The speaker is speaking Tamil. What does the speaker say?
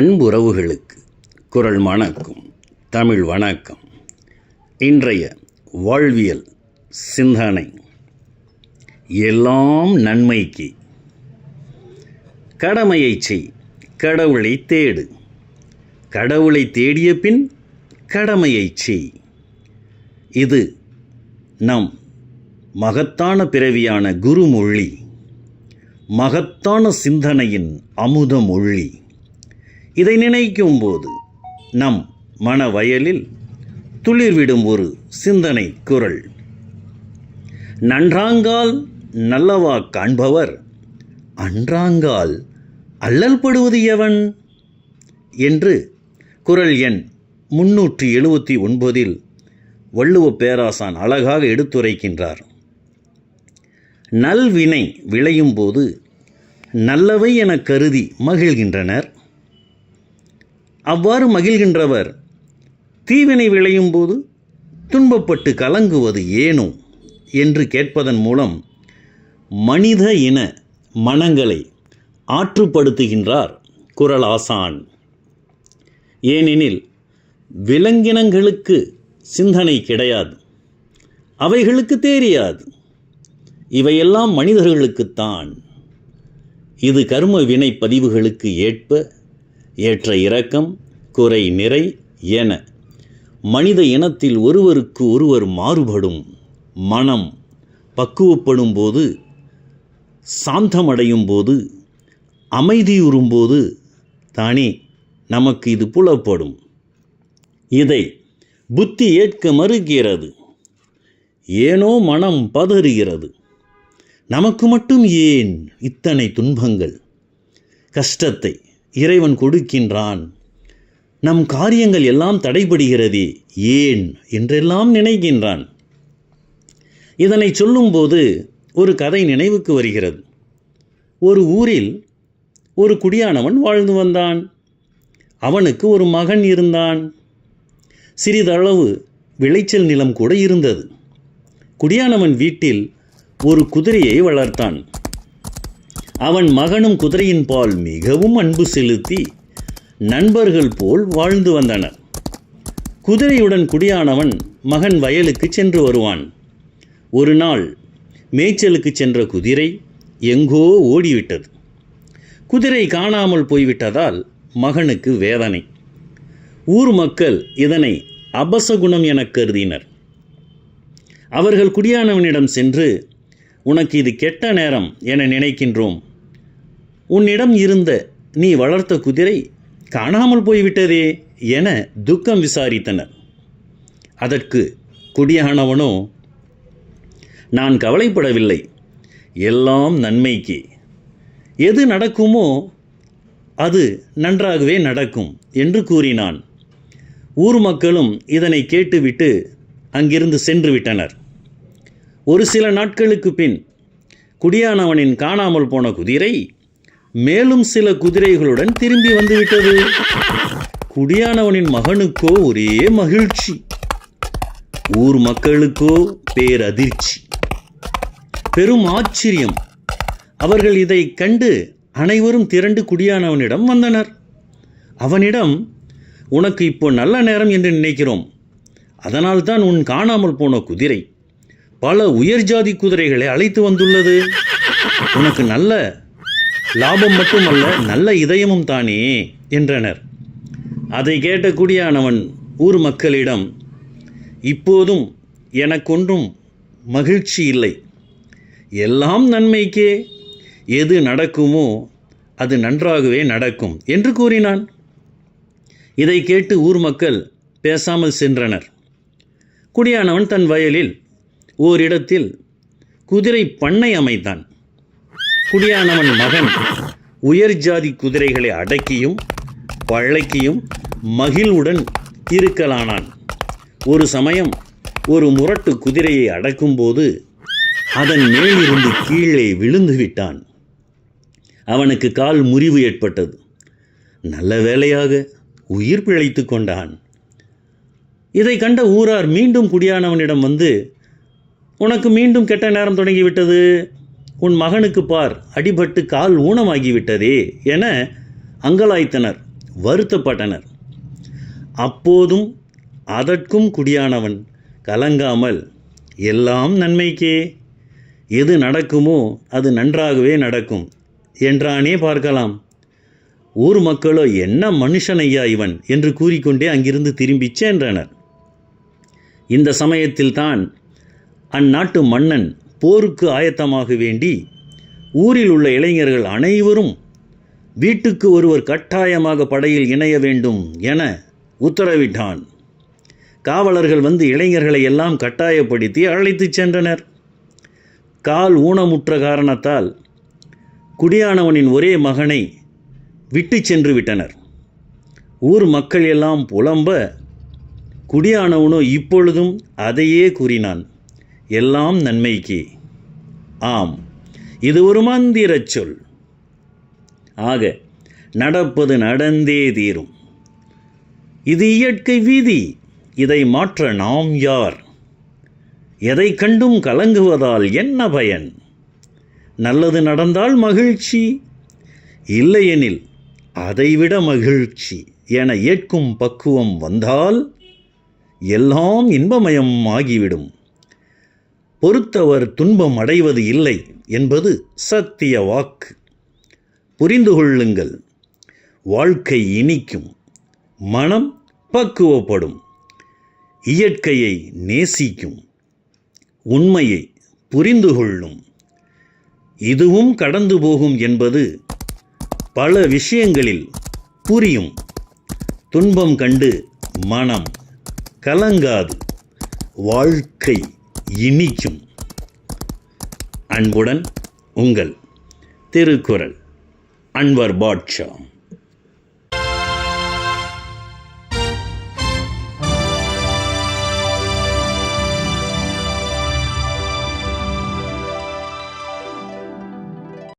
அன்புறவுகளுக்கு குரல் வணக்கம் தமிழ் வணக்கம். இன்றைய வாழ்வியல் சிந்தனை. எல்லாம் நன்மைக்கு. கடமையை செய் கடவுளை தேடு. கடவுளை தேடிய பின் கடமையை செய். இது நம் மகத்தான பிறவியான குருமொழி மகத்தான சிந்தனையின் அமுத மொழி இதை நினைக்கும் போது நம் மனவயலில் துளிர்விடும் ஒரு சிந்தனை குரல். நன்றாங்கால் நல்லவா காண்பவர் அன்றாங்கால் அல்லல் படுவது எவன்? என்று குரல் எண் முன்னூற்றி எழுபத்தி ஒன்பதில் வள்ளுவ பேராசான் அழகாக எடுத்துரைக்கின்றார். நல்வினை விளையும் போது நல்லவை என கருதி மகிழ்கின்றனர். அவ்வாறு மகிழ்கின்றவர். தீவினை விளையும் போது துன்பப்பட்டு கலங்குவது ஏனோ என்று கேட்பதன் மூலம் மனித இன மனங்களை ஆற்றுப்படுத்துகின்றார் குரல் ஆசான் ஏனெனில் விலங்கினங்களுக்கு சிந்தனை கிடையாது. அவைகளுக்கு தெரியாது. இவையெல்லாம் மனிதர்களுக்குத்தான். இது கர்ம வினை பதிவுகளுக்கு ஏற்ப ஏற்ற இரக்கம் குறை நிறை என. மனித இனத்தில் ஒருவருக்கு ஒருவர் மாறுபடும் மனம் பக்குவப்படும் போது சாந்தமடையும் போது அமைதியுறும் போது தானே நமக்கு இது புலப்படும். இதை புத்தி ஏற்க மறுக்கிறது. ஏனோ மனம் பதறுகிறது. நமக்கு மட்டும் ஏன் இத்தனை துன்பங்கள் கஷ்டத்தை இறைவன் கொடுக்கின்றான். நம் காரியங்கள் எல்லாம் தடைபடுகிறதே ஏன் என்றெல்லாம் நினைக்கின்றான். இதனை சொல்லும்போது ஒரு கதை நினைவுக்கு வருகிறது. ஒரு ஊரில் ஒரு குடியானவன் வாழ்ந்து வந்தான். அவனுக்கு ஒரு மகன் இருந்தான். சிறிதளவு விளைச்சல் நிலம் கூட இருந்தது. குடியானவன் வீட்டில் ஒரு குதிரையை வளர்த்தான். அவன் மகனும் குதிரையின் பால் மிகவும் அன்பு செலுத்தி நண்பர்கள் போல் வாழ்ந்து வந்தனர். குதிரையுடன் குடியானவன் மகன் வயலுக்கு சென்று வருவான். ஒரு நாள் மேய்ச்சலுக்கு சென்ற குதிரை எங்கோ ஓடிவிட்டது. குதிரை காணாமல் போய்விட்டதால் மகனுக்கு வேதனை. ஊர் மக்கள் இதனை அபசகுணம் எனக் கருதினர். அவர்கள் குடியானவனிடம் சென்று உனக்கு இது கெட்ட நேரம் என நினைக்கின்றோம். உன்னிடம் இருந்த நீ வளர்த்த குதிரை காணாமல் போய்விட்டதே என துக்கம் விசாரித்தனர். அதற்கு குடியானவனோ நான் கவலைப்படவில்லை. எல்லாம் நன்மைக்கு. எது நடக்குமோ அது நன்றாகவே நடக்கும் என்று கூறினான். ஊர் மக்களும் இதனை கேட்டுவிட்டு அங்கிருந்து சென்று விட்டனர் ஒரு சில நாட்களுக்கு பின் குடியானவனின் காணாமல் போன குதிரை மேலும் சில குதிரைகளுடன் திரும்பி வந்துவிட்டது. குடியானவனின் மகனுக்கோ ஒரே மகிழ்ச்சி. ஊர் மக்களுக்கோ பேரதிர்ச்சி. பெரும் ஆச்சரியம். அவர்கள் இதை கண்டு அனைவரும் திரண்டு குடியானவனிடம் வந்தனர். அவனிடம் உனக்கு இப்போ நல்ல நேரம் என்று நினைக்கிறோம். அதனால்தான் உன் காணாமல் போன குதிரை பல உயர் ஜாதி குதிரைகளை அழைத்து வந்துள்ளது. உனக்கு நல்ல லாபம் மட்டுமல்ல நல்ல இதயமும் தானே என்றனர். அதை கேட்ட குடியானவன் ஊர் மக்களிடம் இப்போதும் எனக்கொன்றும் மகிழ்ச்சி இல்லை. எல்லாம் நன்மைக்கே. எது நடக்குமோ அது நன்றாகவே நடக்கும் என்று கூறினான். இதை கேட்டு ஊர் மக்கள் பேசாமல் சென்றனர். குடியானவன் தன் வயலில் ஓரிடத்தில் குதிரை பண்ணை அமைத்தான். குடியானவன் மகன் உயர் ஜாதி குதிரைகளை அடக்கியும் பழக்கியும் மகிழ்வுடன் இருக்கலானான். ஒரு சமயம் ஒரு முரட்டு குதிரையை அடக்கும்போது அதன் மேலிருந்து கீழே விழுந்து விட்டான். அவனுக்கு கால் முறிவு ஏற்பட்டது. நல்ல வேலையாக உயிர் பிழைத்து கொண்டான். இதை கண்ட ஊரார் மீண்டும் குடியானவனிடம் வந்து உனக்கு மீண்டும் கெட்ட நேரம் தொடங்கிவிட்டது. உன் மகனுக்கு பார் அடிபட்டு கால் ஊனமாகிவிட்டதே என அங்கலாய்த்தனர் வருத்தப்பட்டனர். அப்போதும் அதற்கும் குடியானவன் கலங்காமல் எல்லாம் நன்மைக்கே எது நடக்குமோ அது நன்றாகவே நடக்கும் என்றானே பார்க்கலாம். ஊர் மக்களோ என்ன மனுஷன் ஐயா இவன்? என்று கூறிக்கொண்டே அங்கிருந்து திரும்பிச் சென்றனர். இந்த சமயத்தில்தான் அந்நாட்டு மன்னன் போருக்கு ஆயத்தமாக வேண்டி ஊரில் உள்ள இளைஞர்கள் அனைவரும் வீட்டுக்கு ஒருவர் கட்டாயமாக படையில் இணைய வேண்டும் என உத்தரவிட்டான். காவலர்கள் வந்து இளைஞர்களை எல்லாம் கட்டாயப்படுத்தி அழைத்துச் சென்றனர். கால் ஊனமுற்ற காரணத்தால் குடியானவனின் ஒரே மகனை விட்டு சென்று விட்டனர். ஊர் மக்கள் எல்லாம் புலம்ப குடியானவனோ இப்பொழுதும் அதையே கூறினான். எல்லாம் நன்மைக்கு. ஆம் இது ஒரு மந்திரச் சொல். ஆக நடப்பது நடந்தே தீரும். இது இயற்கை வீதி இதை மாற்ற நாம் யார்? எதை கண்டும் கலங்குவதால் என்ன பயன்? நல்லது நடந்தால் மகிழ்ச்சி இல்லையெனில் அதைவிட மகிழ்ச்சி என ஏற்கும் பக்குவம் வந்தால் எல்லாம் இன்பமயம் ஆகிவிடும் பொறுத்தவர் துன்பம் அடைவது இல்லை என்பது சத்திய வாக்கு. புரிந்து கொள்ளுங்கள். வாழ்க்கை இனிக்கும். மனம் பக்குவப்படும். இயற்கையை நேசிக்கும். உண்மையை புரிந்து கொள்ளும். இதுவும் கடந்து போகும் என்பது பல விஷயங்களில் புரியும். துன்பம் கண்டு மனம் கலங்காது. வாழ்க்கை இனிக்கும். அன்புடன் உங்கள் திருக்குறள் அன்வர் பாட்ஷா.